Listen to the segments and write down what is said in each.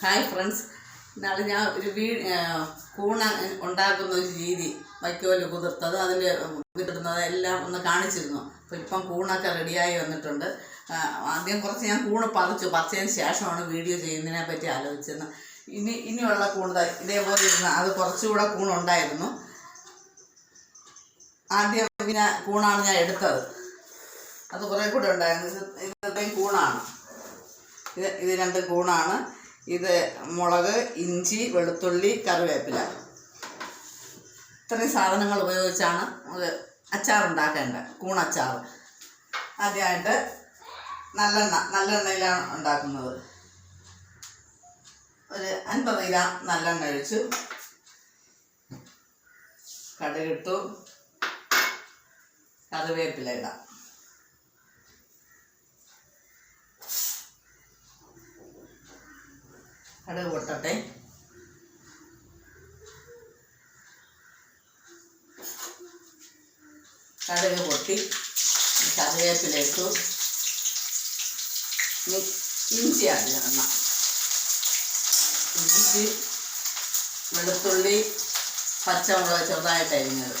Hi friends. നാളെ ഞാൻ ഒരു വീ കൂണ ഉണ്ടാക്കുന്ന ഒരു രീതി വൈക്കോൽ കുതിർത്തത് അതിന്റെ കിട്ടുന്നത് എല്ലാം ഒന്ന് കാണിച്ചിരുന്നു. അപ്പോൾ ഇപ്പം കൂണൊക്കെ റെഡിയായി വന്നിട്ടുണ്ട്. ആദ്യം കുറച്ച് ഞാൻ കൂണ് പറിച്ചു. പറിച്ചതിന് ശേഷമാണ് വീഡിയോ ചെയ്യുന്നതിനെ പറ്റി ആലോചിച്ചത്. ഇനി ഇനിയുള്ള കൂണ് ഇതേപോലെ ഇരുന്ന് അത് കുറച്ചുകൂടെ കൂണുണ്ടായിരുന്നു ആദ്യം പിന്നെ കൂണാണ് ഞാൻ എടുത്തത്. അത് കുറേ കൂടെ ഉണ്ടായിരുന്നു. ഇത് ഇത്രയും കൂണാണ്. ഇത് ഇത് രണ്ട് കൂണാണ്. ഇത് മുളക് ഇഞ്ചി വെളുത്തുള്ളി കറിവേപ്പില. ഇത്രയും സാധനങ്ങൾ ഉപയോഗിച്ചാണ് നമുക്ക് അച്ചാർ ഉണ്ടാക്കേണ്ടത് കൂണച്ചാർ ആദ്യമായിട്ട് നല്ലെണ്ണ നല്ലെണ്ണയിലാണ് ഉണ്ടാക്കുന്നത്. ഒരു അൻപത് ഗ്രാം നല്ലെണ്ണ ഒഴിച്ചു. കടുകിട്ടു. കറിവേപ്പില ഇടാം. കടുക് പൊട്ടട്ടെ. കടുക് പൊട്ടി. കറിവേപ്പില ഇഞ്ചി ഇടണം. ഇഞ്ചി വെളുത്തുള്ളി പച്ചമുളക് ചെറുതായിട്ട് അരിഞ്ഞത്.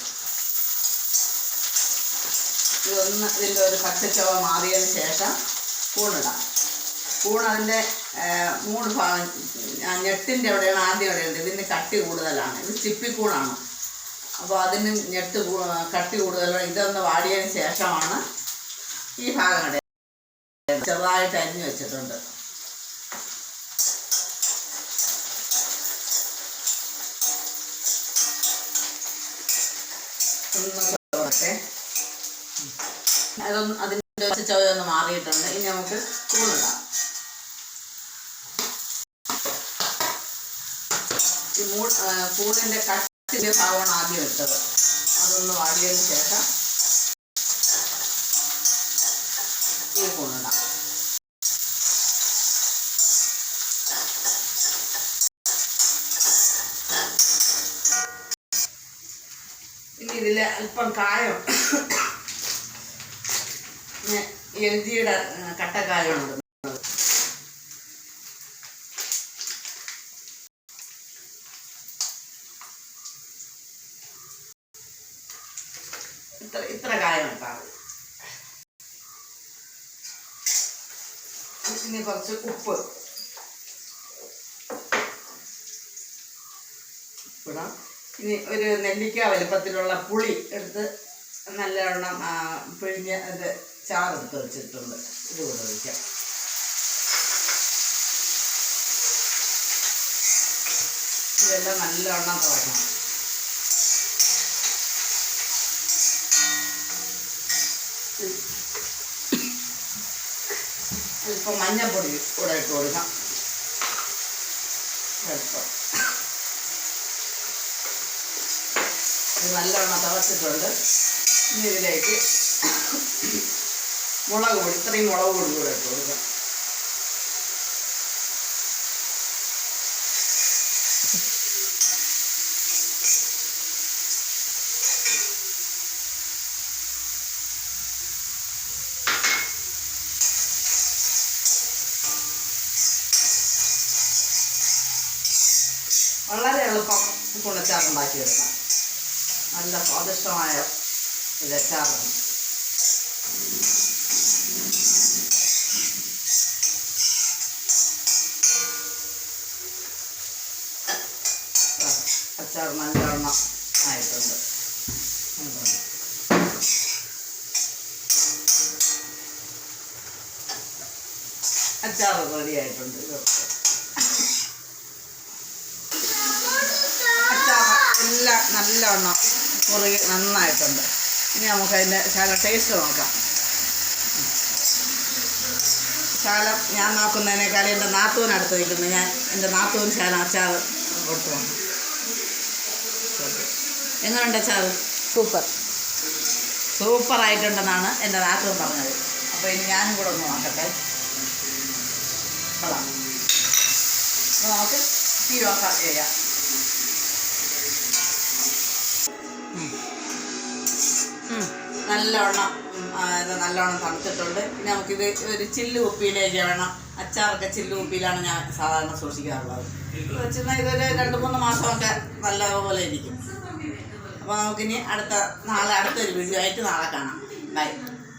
ഇതൊന്ന് ഇതിന്റെ ഒരു പച്ചച്ചവ മാറിയതിന് ശേഷം കൂണിടാം കൂൺ അതിന്റെ മൂന്ന് ഭാഗം ഞെട്ടിന്റെ എവിടെയാണ് ആദ്യം എവിടെയുണ്ട് ഇതിന് കട്ടി കൂടുതലാണ്. ഇത് ചിപ്പിക്കൂണാണ് അപ്പോൾ അതിന് ഞെട്ട് കട്ടി കൂടുതലാണ്. ഇതൊന്ന് വാടിയതിന് ശേഷമാണ് ഈ ഭാഗം ഇടയിൽ ചെറുതായിട്ട് അരിഞ്ഞു വെച്ചിട്ടുണ്ട്. ഒന്ന് അതൊന്ന് അതിന്റെ ഒന്ന് മാറിയിട്ടുണ്ട്. ഇനി നമുക്ക് കൂണിടാം. ഈ മൂ കട്ടിന്റെ ഭാഗമാണ് ആദ്യം ഇട്ടത്. അതൊന്ന് വാടിയതിന് ശേഷം ഈ കൂണിടാം ഇനി ഇതിൽ അല്പം കായം. എൽ ജിയുടെ കട്ടക്കായമുണ്ട് ഇത്ര ഇത്ര കായം ഇനി കുറച്ച് ഉപ്പ്. ഇടാം. ഇനി ഒരു നെല്ലിക്ക വലുപ്പത്തിലുള്ള പുളി എടുത്ത് നല്ലവണ്ണം പിഴിഞ്ഞ് അത് ചാറെടുത്ത് വെച്ചിട്ടുണ്ട്. ഇത് കൂടെ ഒഴിക്കാം. ഇതെല്ലാം നല്ലവണ്ണം തുറക്കണം ഇപ്പം മഞ്ഞപ്പൊടി കൂടെ ഇട്ട് കൊടുക്കാം അല്പം നല്ലവണ്ണം തിളച്ചിട്ടുണ്ട്. ഇനി ഇതിലേക്ക് മുളക് പൊടി ഇത്രയും മുളക് പൊടി കൂടെ ഇട്ട് കൊടുക്കാം. വളരെ എളുപ്പം കുണച്ചാർ ഉണ്ടാക്കിയെടുക്കാം നല്ല സ്വാദിഷ്ടമായ ഒരു അച്ചാറാണ്. അച്ചാർ നല്ലവണ്ണം ആയിട്ടുണ്ട്. അച്ചാർ റെഡിയായിട്ടുണ്ട് ഇതൊക്കെ അച്ചാർ എല്ലാം നല്ലവണ്ണം കുറുകി നന്നായിട്ടുണ്ട്. ഇനി നമുക്ക് അതിന്റെ ശാല ടേസ്റ്റ് നോക്കാം. ശാലം ഞാൻ നോക്കുന്നതിനേക്കാളും എന്റെ നാത്തൂൻ അടുത്ത് നിൽക്കുന്നു. ഞാൻ എന്റെ നാത്തൂൻ ശാല അച്ചാർ കൊടുത്തു വന്നു. എങ്ങനെയുണ്ട് അച്ചാർ? സൂപ്പർ. സൂപ്പറായിട്ടുണ്ടെന്നാണ് എന്റെ നാത്തൂൻ പറഞ്ഞത്. അപ്പോൾ ഇനി ഞാനും കൂടെ ഒന്ന് നോക്കട്ടെ. കൊള്ളാം. അപ്പോൾ നമുക്ക് തീ ഓഫ് ചെയ്യാം. ഇത് നല്ലവണ്ണം തണുത്തിട്ടുണ്ട്. പിന്നെ നമുക്കിത് ഒരു ചില്ലു കുപ്പിയിലേക്ക് വേണം. അച്ചാറൊക്കെ ചില്ലുകുപ്പിയിലാണ് ഞാൻ സാധാരണ സൂക്ഷിക്കാറുള്ളത്. വെച്ചാൽ ഇതൊരു രണ്ട് മൂന്ന് മാസമൊക്കെ നല്ലപോലെ ഇരിക്കും. അപ്പോൾ നമുക്കിനി അടുത്ത നാളെ അടുത്തൊരു വീഡിയോ ആയിട്ട് നാളെ കാണാം. ബൈ.